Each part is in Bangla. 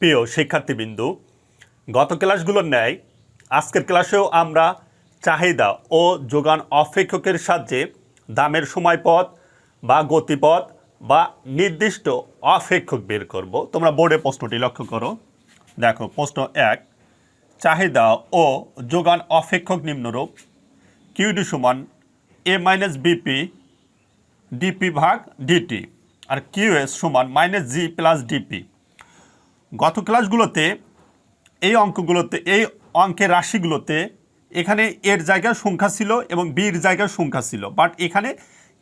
প্রিয় শিক্ষার্থীবৃন্দু, গত ক্লাসগুলোর ন্যায় আজকের ক্লাসেও আমরা চাহিদা ও যোগান অপেক্ষকের সাহায্যে দামের সময়পথ বা গতিপথ বা নির্দিষ্ট অপেক্ষক বের করব। তোমরা বোর্ডে প্রশ্নটি লক্ষ্য করো। দেখো, প্রশ্ন এক, চাহিদা ও যোগান অপেক্ষক নিম্নরূপ। কিউডি সমান এ মাইনাস বিপি ডিপি ভাগ ডিটি আর কিউএস সমান মাইনাস জি প্লাস ডিপি গত ক্লাসগুলোতে, এই অঙ্কগুলোতে, এই অঙ্কের রাশিগুলোতে এখানে এর জায়গায় সংখ্যা ছিল এবং বির জায়গায় সংখ্যা ছিল। বাট এখানে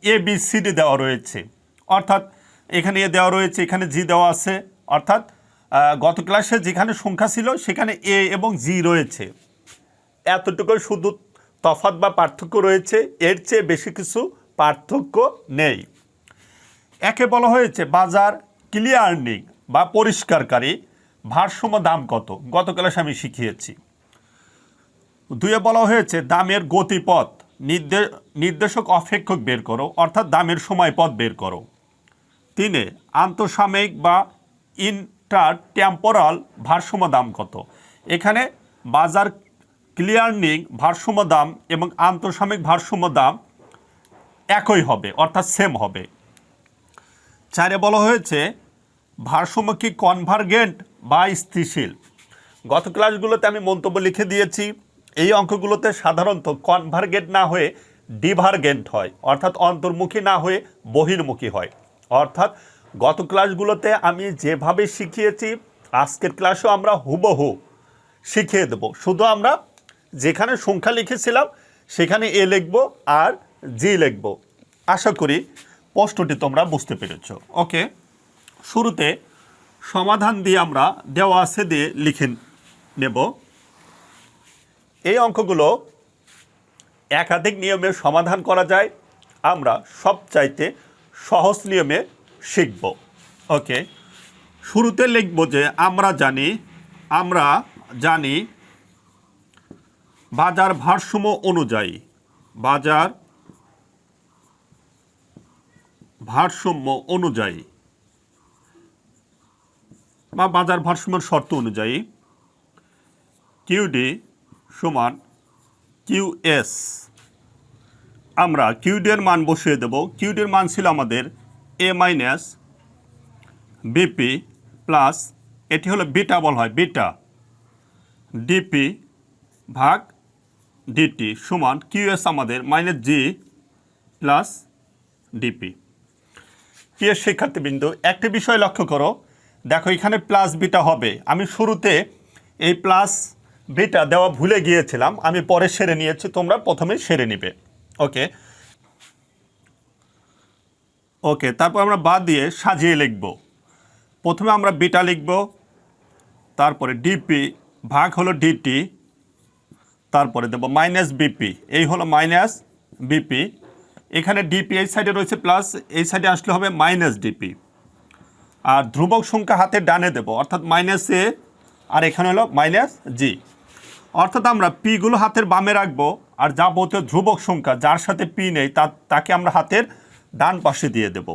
এ বি সি ডি দেওয়া রয়েছে। অর্থাৎ এখানে এ দেওয়া রয়েছে, এখানে জি দেওয়া আছে। অর্থাৎ গত ক্লাসে যেখানে সংখ্যা ছিল, সেখানে এ এবং জি রয়েছে। এতটুকু শুধু তফাৎ বা পার্থক্য রয়েছে। এর চেয়ে বেশি কিছু পার্থক্য নেই। একে বলা হয়েছে বাজার ক্লিয়ার্নিং বা পরিষ্কারকারী, ভারসাম্য দাম কত? গত ক্লাসে আমি শিখিয়েছি। দুয়ে বলা হয়েছে, দামের গতিপথ, নির্দে, নির্দেশক অপেক্ষক বের করো, অর্থাৎ দামের সময়পথ বের করো। তিনে, আন্তঃসাময়িক বা ইন্টার টেম্পোরাল ভারসাম্য দাম কত? এখানে বাজার ক্লিয়ারনিং ভারসাম্য দাম এবং আন্তঃসাময়িক ভারসাম্য দাম একই হবে, অর্থাৎ সেম হবে। চারে বলা হয়েছে ভারসাম্য কি কনভার্গেন্ট বা স্থিতিশীল। গত ক্লাসগুলোতে আমি মন্তব্য লিখে দিয়েছি, এই অঙ্কগুলোতে সাধারণত কনভার্গেন্ট না হয়ে ডিভার্গেন্ট হয়, অর্থাৎ অন্তর্মুখী না হয়ে বহির্মুখী হয়। অর্থাৎ গত ক্লাসগুলোতে আমি যেভাবে শিখিয়েছি, আজকের ক্লাসেও আমরা হুবহু শিখিয়ে দেব। শুধু আমরা যেখানে সংখ্যা লিখেছিলাম, সেখানে এ লিখব আর জি লিখব। আশা করি প্রশ্নটি তোমরা বুঝতে পেরেছ। ওকে শুরুতে সমাধান দিয়ে আমরা দেওয়া আছে দিয়ে লিখে নেব। এই অঙ্কগুলো একাধিক নিয়মে সমাধান করা যায়। আমরা সবচাইতে সহজ নিয়মে শিখব। ওকে। শুরুতে লিখব যে আমরা জানি আমরা জানি বাজার ভারসাম্য অনুযায়ী, বাজার ভারসাম্য অনুযায়ী বা বাজার ভারসাম্যের শর্ত অনুযায়ী কিউ কিউডি সমান কিউএস আমরা কিউডি এর মান বসিয়ে দেব। কিউডি এর মান ছিল আমাদের এ মাইনাস বিপি প্লাস, এটি হলো বিটা বল হয়, বিটা। ডিপি ভাগ ডিটি সমান কিউএস আমাদের মাইনাস জি প্লাস ডিপি। প্রিয় শিক্ষার্থীবৃন্দ, একটি বিষয় লক্ষ্য করো। দেখো, এখানে প্লাস বিটা হবে। আমি শুরুতে এই প্লাস বিটা দেওয়া ভুলে গিয়েছিলাম। আমি পরে সেরে নিয়েছি, তোমরা প্রথমে সেরে নিবে। ওকে ওকে তারপর আমরা বাদ দিয়ে সাজিয়ে লিখব। প্রথমে আমরা বিটা লিখব, তারপরে ডিপি ভাগ হলো ডিটি তারপরে দেব মাইনাস বিপি এই হলো মাইনাস বিপি এখানে ডিপি এই সাইডে রয়েছে প্লাস এই সাইডে আসলে হবে মাইনাস ডিপি আর ধ্রুবক সংখ্যা হাতে ডানে দেব, অর্থাৎ মাইনাস এ আর এখানে হলো মাইনাস জি অর্থাৎ আমরা পিগুলো হাতের বামে রাখব, আর যাবতীয় ধ্রুবক সংখ্যা যার সাথে পি নেই, তা তাকে আমরা হাতের ডান পাশে দিয়ে দেব।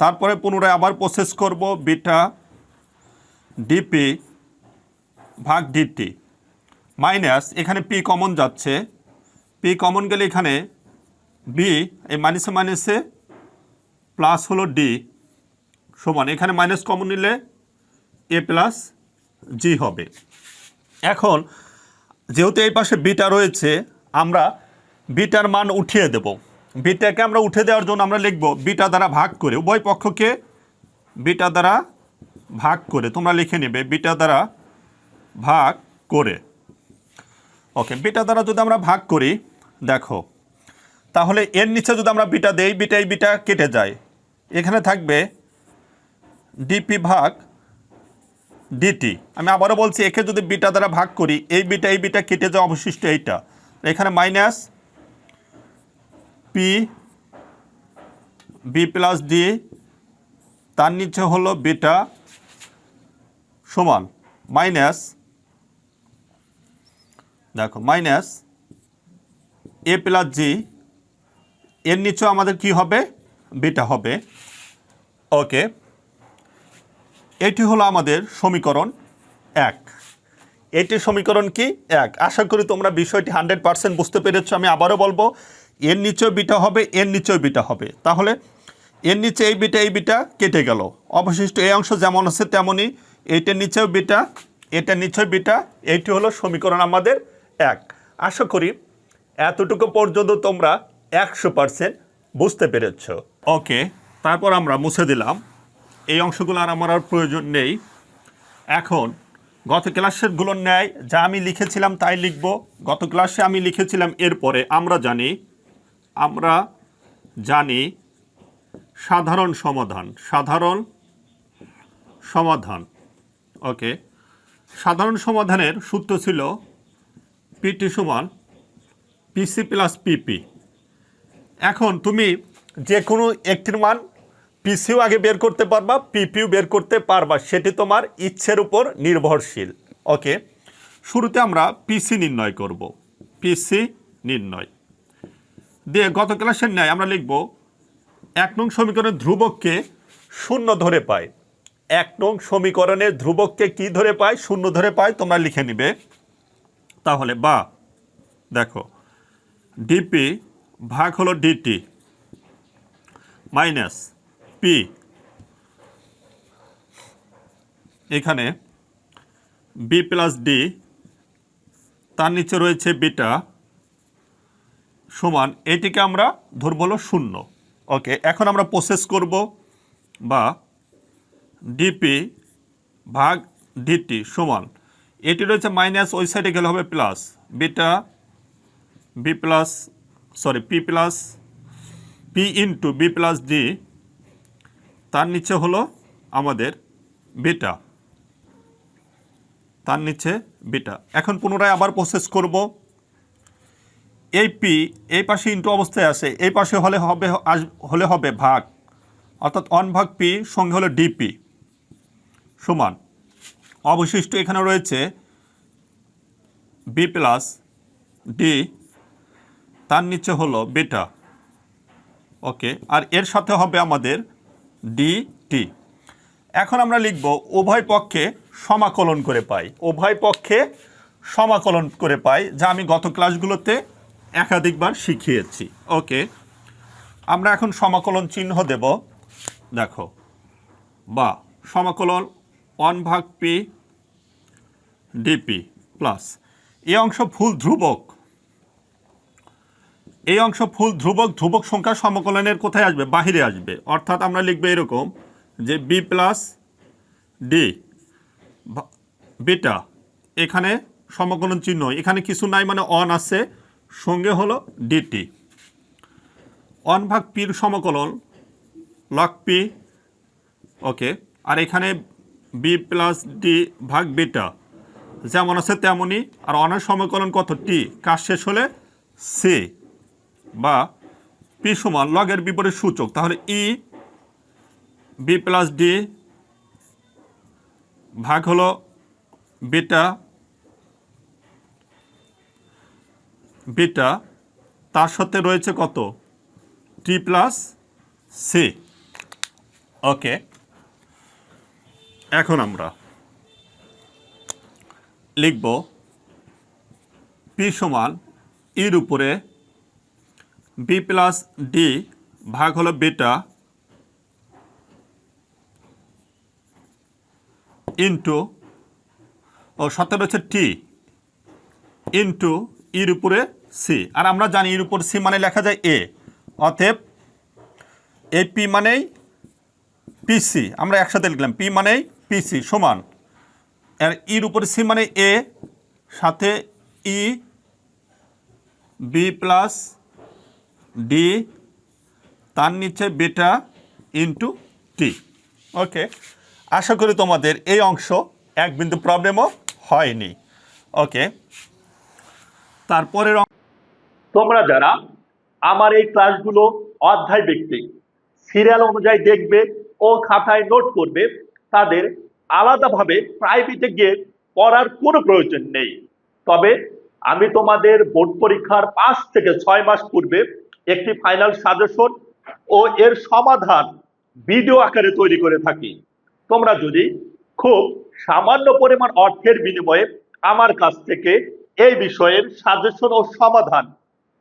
তারপরে পুনরায় আবার প্রসেস করব বিটা ডিপি ভাগ ডিটি মাইনাস এখানে পি কমন যাচ্ছে। পি কমন গেলে এখানে বি এই মাইনাসে মাইনাসে প্লাস হলো ডি সমান, এখানে মাইনাস কমন নিলে এ প্লাস জি হবে। এখন যেহেতু এই পাশে বিটা রয়েছে, আমরা বিটার মান উঠিয়ে দেব। বিটাকে আমরা উঠে দেওয়ার জন্য আমরা লিখব বিটা দ্বারা ভাগ করে, উভয় পক্ষকে বিটা দ্বারা ভাগ করে, তোমরা লিখে নেবে বিটা দ্বারা ভাগ করে। ওকে বিটা দ্বারা যদি আমরা ভাগ করি, দেখো, তাহলে এর নিচে যদি আমরা বিটা দেই বিটা এই বিটা কেটে যায়। এখানে থাকবে ডিপি ভাগ ডিটি আমি আবারও বলছি, একে যদি বিটা দ্বারা ভাগ করি, এই বিটা এই বিটা কেটে যাওয়া অবশিষ্ট এইটা। এখানে minus P B plus D তার নিচে হলো বিটা সমান মাইনাস দেখো মাইনাস এ প্লাস জি এর নিচেও আমাদের কি হবে? বিটা হবে। ওকে এটি হলো আমাদের সমীকরণ এক। এটি সমীকরণ কি? এক। আশা করি তোমরা বিষয়টি হান্ড্রেড পার্সেন্ট বুঝতে পেরেছ, আমি আবারও বলব, এর নিচেও বিটা হবে, এর নিচেও বিটা হবে। তাহলে এর নিচে এই বিটা এই বিটা কেটে গেল। অবশিষ্ট এই অংশ যেমন আছে তেমনই এইটার নিচেও বিটা, এটার নিচেও বিটা এইটি হলো সমীকরণ আমাদের এক। আশা করি এতটুকু পর্যন্ত তোমরা একশো পার্সেন্ট বুঝতে পেরেছ। ওকে, তারপর আমরা মুছে দিলাম। এই অংশগুলো আর আমার আর প্রয়োজন নেই। এখন, গত ক্লাসেরগুলোর ন্যায় যা আমি লিখেছিলাম তাই লিখব। গত ক্লাসে আমি লিখেছিলাম, এরপরে আমরা জানি আমরা জানি সাধারণ সমাধান সাধারণ সমাধান ওকে সাধারণ সমাধানের সূত্র ছিল পিটি সমান পিসি প্লাস পিপি এখন তুমি যে কোনো একটির মান পিসিও আগে বের করতে পারবা, পিপিও বের করতে পারবা, সেটি তোমার ইচ্ছের উপর নির্ভরশীল। ওকে, শুরুতে আমরা পিসি নির্ণয় করব। পিসি নির্ণয়। দিয়ে গত ক্লাসের ন্যায় আমরা লিখব, এক নং সমীকরণের ধ্রুবককে শূন্য ধরে পায়। এক নং সমীকরণের ধ্রুবককে কি ধরে পায়? শূন্য ধরে পায়, তোমরা লিখে নিবে। তাহলে বা, দেখো, ডিপি ভাগ হলো ডিটি, মাইনাস পি। এখানে বি প্লাস ডি তার নিচে রয়েছে বিটা সমান এটিকে আমরা ধরব হলো শূন্য। ওকে, এখন আমরা প্রসেস করব বা ডিপি ভাগ ডিটি সমান, এটি রয়েছে মাইনাস ওই সাইডে গেলে হবে plus beta B plus sorry P plus P into B plus D তার নিচে হলো আমাদের বেটা। তার নিচে বেটা। এখন পুনরায় আবার প্রসেস করব। এই পি, এই পাশে ইন্টু অবস্থায় আছে। এই পাশে হলে হবে আস- হলে হবে ভাগ। অর্থাৎ অন ভাগ পি সঙ্গে হলো ডিপি সমান। অবশিষ্ট এখানে রয়েছে বি প্লাস ডি তার নিচে হলো বেটা। ওকে। আর এর সাথে হবে আমাদের ডি টি এখন আমরা লিখব উভয় পক্ষে সমাকলন করে পাই। উভয় পক্ষে সমাকলন করে পাই, যা আমি গত ক্লাসগুলোতে একাধিকবার শিখিয়েছি। ওকে আমরা এখন সমাকলন চিহ্ন দেব। দেখো। বা, সমাকলন ওয়ান ভাগ পি ডিপি প্লাস। এই অংশ ফুল ধ্রুবক। এই অংশ ফুল, ধ্রুবক ধ্রুবক সংখ্যা সমকলনের কোথায় আসবে? বাহিরে আসবে। অর্থাৎ আমরা লিখব এরকম যে বি প্লাস ডি বিটা এখানে সমকলন চিহ্ন। এখানে কিছু নাই মানে অন আছে, সঙ্গে হলো ডিটি অন ভাগ পির সমকলন লক পি ওকে আর এখানে বি প্লাস ডি ভাগ বিটা যেমন আছে তেমনই, আর অনের সমকলন কত? টি কাজ শেষ হলে সি বা পি সমান লগের বিপরীত সূচক, তাহলে ই বি প্লাস ডি ভাগ হলো বিটা বিটা তার সাথে রয়েছে কত? টি প্লাস সি ওকে এখন আমরা লিখব পি সমান ইর উপরে বি প্লাস ডি ভাগ হলো বিটা ইন্টু ও সাথে রয়েছে টি ইন্টু ইর উপরে সি আর আমরা জানি ইর উপর সি মানে লেখা যায় এ অতএব এ পি মানেই পিসি আমরা একসাথে লিখলাম পি মানেই পিসি সমান। আর ইর উপরে সি মানে এ সাথে ই বি প্লাস ডি তার নিচে বেটা ইন্টু টি ওকে আশা করি তোমাদের এই অংশ এক বিন্দু প্রবলেমও হয়নি। ওকে তারপরের তোমরা যারা আমার এই ক্লাসগুলো অধ্যায় ভিত্তিক সিরিয়াল অনুযায়ী দেখবে ও খাতায় নোট করবে, তাদের আলাদাভাবে প্রাইভেটে গিয়ে পড়ার কোনো প্রয়োজন নেই। তবে আমি তোমাদের বোর্ড পরীক্ষার পাঁচ থেকে ছয় মাস পূর্বে একটি ফাইনাল সাজেশন ও এর সমাধান ভিডিও আকারে তৈরি করে থাকি। তোমরা যদি খুব সামান্য পরিমাণ অর্থের বিনিময়ে আমার কাছ থেকে এই বিষয়ের সাজেশন ও সমাধান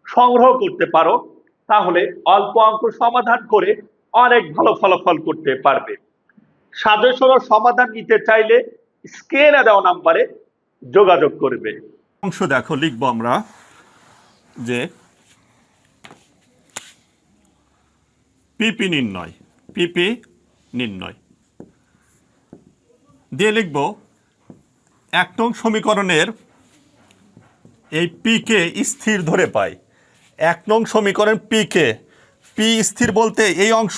সংগ্রহ করতে পারো, তাহলে অল্প অঙ্ক সমাধান করে অনেক ভালো ফলাফল করতে পারবে। সাজেশন ও সমাধান নিতে চাইলে স্ক্রিনে দেওয়া নাম্বারে যোগাযোগ করবে। অংশ দেখো, লিখব আমরা যে পিপি নির্ণয় পিপি নির্ণয় দিয়ে লিখব, এক নং সমীকরণের এই পিকে স্থির ধরে পাই। এক নং সমীকরণ পিকে পি স্থির বলতে এই অংশ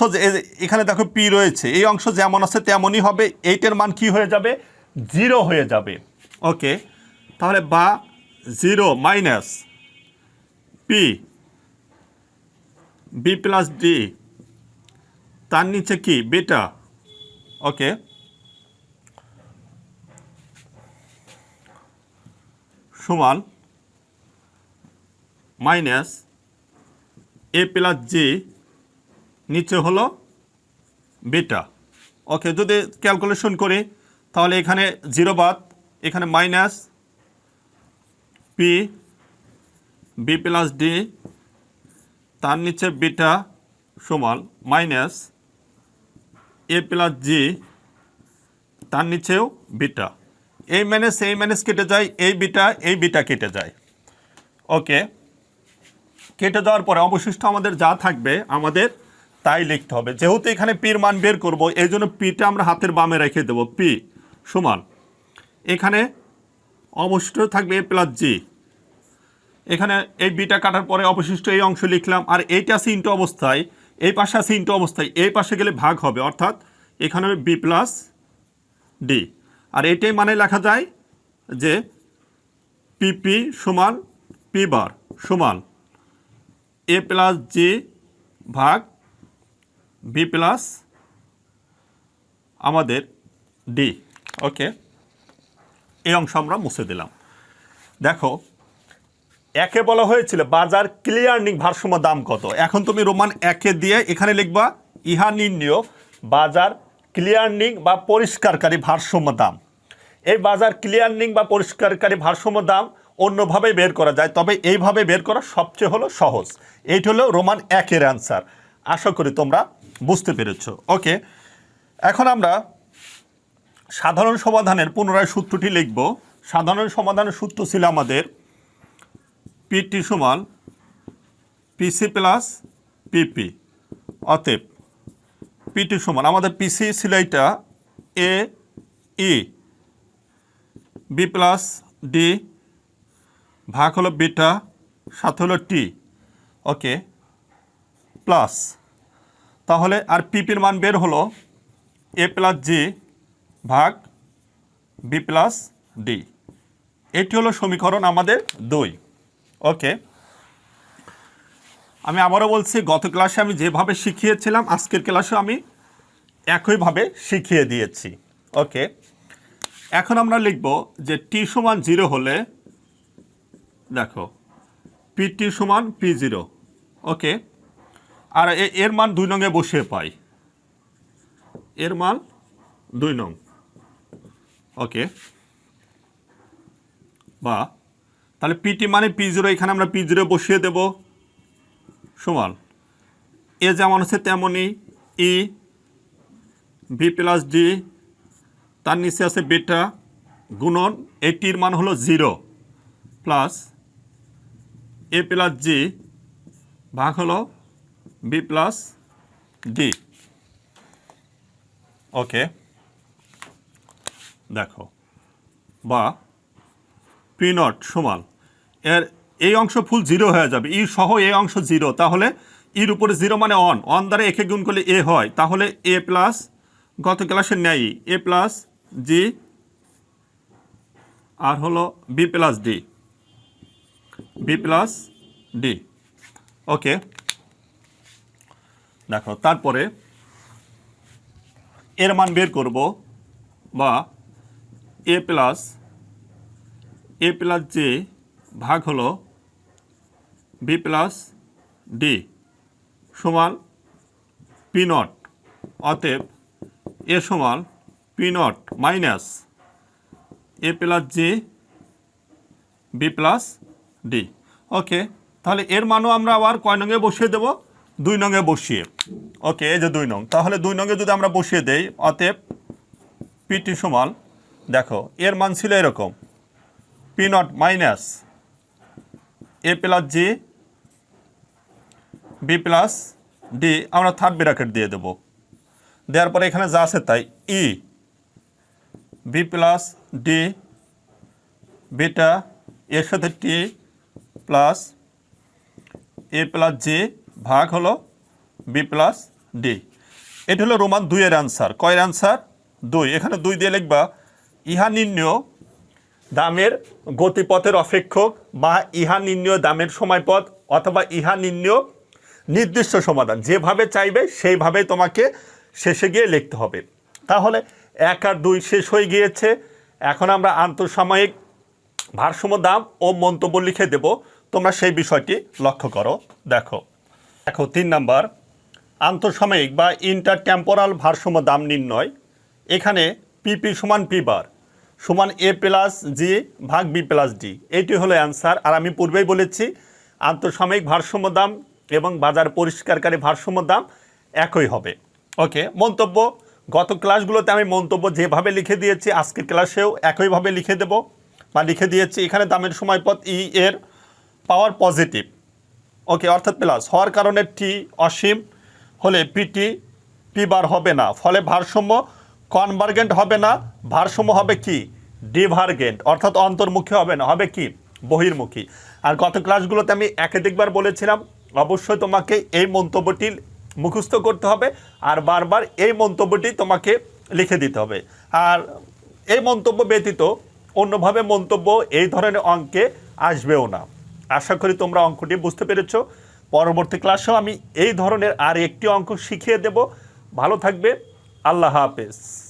এখানে দেখো পি রয়েছে। এই অংশ যেমন আছে তেমনই হবে। এইটের মান কি হয়ে যাবে? জিরো হয়ে যাবে। ওকে তাহলে বা zero minus P B plus D তার নিচে কি? বেটা। ওকে। সমান মাইনাস এ প্লাস জি নিচে হলো বেটা। ওকে, যদি ক্যালকুলেশন করি, তাহলে এখানে জিরো বাদ, এখানে minus P, B plus D, তার নিচে বিটা সমান মাইনাস এ প্লাস জি তার নিচেও বিটা। এই ম্যানেস এই ম্যানেস কেটে যায় এই বিটা এই বিটা কেটে যায়। ওকে কেটে যাওয়ার পরে অবশিষ্ট আমাদের যা থাকবে, আমাদের তাই লিখতে হবে। যেহেতু এখানে পির মান বের করব, এই জন্য পিটা আমরা হাতের বামে রেখে দেবো। পি সমান। এখানে অবশিষ্ট থাকবে এ প্লাস জি এখানে এই বিটা কাটার পরে অবশিষ্ট এই অংশ লিখলাম, আর এইটা ইন্টু অবস্থায়। এই পাশে আছে ইন্টু অবস্থায়, এই পাশে গেলে ভাগ হবে, অর্থাৎ এখানে হবে বি প্লাস ডি। আর এটাই মানে লেখা যায় যে পিপি সমান পি বার, সমান এ প্লাস জি ভাগ বি প্লাস আমাদের ডি। ওকে, এই অংশ আমরা মুছে দিলাম। দেখো একে বলা হয়েছিল বাজার ক্লিয়ারিং ভারসাম্য দাম কত? এখন তুমি রোমান একে দিয়ে এখানে লিখবা ইহা নির্ণয় বাজার ক্লিয়ারিং বা পরিষ্কারকারী ভারসাম্য দাম। এই বাজার ক্লিয়ারিং বা পরিষ্কারকারী ভারসাম্য দাম অন্যভাবে বের করা যায়, তবে এইভাবে বের করা সবচেয়ে হলো সহজ। এইটা হলো রোমান একের অ্যান্সার আশা করি তোমরা বুঝতে পেরেছ। ওকে, এখন আমরা সাধারণ সমাধানের পুনরায় সূত্রটি লিখব। সাধারণ সমাধানের সূত্র ছিল আমাদের পিটি সমান পিসি প্লাস পিপি অতএব পিটি সমান, আমাদের পিসি ছিল এটা A E B plus D ভাগ হলো বিটা সাথে হলো টি ওকে প্লাস তাহলে আর পিপির মান বের হলো এ প্লাস জি ভাগ বি প্লাস ডি এটি হলো সমীকরণ আমাদের দুই। ওকে আমি আবারও বলছি, গত ক্লাসে আমি যেভাবে শিখিয়েছিলাম, আজকের ক্লাসে আমি একইভাবে শিখিয়ে দিয়েছি। ওকে এখন আমরা লিখব যে টি সমান জিরো হলে, দেখো পি টি সমান পি জিরো ওকে আর এর মান দুই নঙে বসিয়ে পাই। এর মান দুই নং। ওকে বা তাহলে পিটি মানে পি জিরো এখানে আমরা পি জিরো বসিয়ে দেব। সমান। এ যেমন আছে তেমনই ই বি প্লাস ডি তার নিচে আছে বেটা গুণন এটির মান হলো zero plus A plus G ভাগ হলো বি প্লাস ডি ওকে দেখো। বা পি নট সমান। এর, এই অংশ ফুল জিরো হয়ে যাবে। ই সহ এই অংশ জিরো তাহলে ইর উপরে জিরো মানে অন অন দ্বারা একে গুণ করলে এ হয়। তাহলে এ প্লাস গত ক্লাসের ন্যায় এ প্লাস জি আর হলো B plus D B plus D okay দেখো, তারপরে এর মান বের করব বা A plus A plus J ভাগ হলো বি প্লাস ডি সমান পি নট অতএব এ সমান P naught minus A plus G B plus D okay তাহলে এর মানও আমরা আবার কয় নঙে বসিয়ে দেব? দুই নঙে বসিয়ে। ওকে এই যে দুই নং। তাহলে দুই নঙে যদি আমরা বসিয়ে দেই, অতএব পিটি সমান, দেখো, এর মান ছিল এরকম। P naught minus A plus G, B plus D, আমরা থার্ড ব্র্যাকেট দিয়ে দেব। দেওয়ার পরে এখানে যা আছে তাই, E, B plus D, beta এর সাথে টি প্লাস এ প্লাস জি ভাগ হলো বি প্লাস ডি। এটা হলো রোমান দুইয়ের অ্যান্সার কয়ের অ্যান্সার দুই। এখানে দুই দিয়ে লিখবা, ইহা নির্ণয় দামের গতিপথের অপেক্ষক বা ইহা নির্ণয় দামের সময়পথ অথবা ইহা নির্ণয় নির্দিষ্ট সমাধান। যেভাবে চাইবে সেইভাবেই তোমাকে শেষে গিয়ে লিখতে হবে। তাহলে এক আর দুই শেষ হয়ে গিয়েছে। এখন আমরা আন্তঃসাময়িক ভারসাম্য দাম ও মন্তব্য লিখে দেব। তোমরা সেই বিষয়টি লক্ষ্য করো। দেখো দেখো তিন নাম্বার। আন্তঃসাময়িক বা ইন্টার টেম্পোরাল ভারসাম্য দাম নির্ণয়। এখানে পিপি সমান পি বার সমান এ প্লাস জি ভাগ বি প্লাস ডি। এইটি হলো অ্যান্সার। আর আমি পূর্বেই বলেছি, আন্তঃসাময়িক ভারসাম্য দাম এবং বাজার পরিষ্কারকারী ভারসাম্য দাম একই হবে। ওকে, মন্তব্য। গত ক্লাসগুলোতে আমি মন্তব্য যেভাবে লিখে দিয়েছি, আজকের ক্লাসেও একইভাবে লিখে দেব। বা লিখে দিয়েছি, এখানে দামের সময়পথ ই এর পাওয়ার পজিটিভ। ওকে, অর্থাৎ প্লাস। হওয়ার কারণে টি অসীম, হলে পিটি পি বার হবে না। ফলে ভারসাম্য কনভার্গেন্ট হবে না, ভারসাম্য হবে কি? ডিভার্গেন্ট, অর্থাৎ অন্তর্মুখী হবে না। হবে কি? বহির্মুখী। আর গত ক্লাসগুলোতে আমি একাধিকবার বলেছিলাম, অবশ্যই তোমাকে এই মন্তব্যটি মুখস্থ করতে হবে আর বারবার এই মন্তব্যটি তোমাকে লিখে দিতে হবে। আর এই মন্তব্য ব্যতীত অন্যভাবে মন্তব্য এই ধরনের অঙ্কে আসবেও না। আশা করি তোমরা অঙ্কটি বুঝতে পেরেছ। পরবর্তী ক্লাসেও আমি এই ধরনের আর একটি অঙ্ক শিখিয়ে দেব। ভালো থাকবে। আল্লাহ হাফেজ।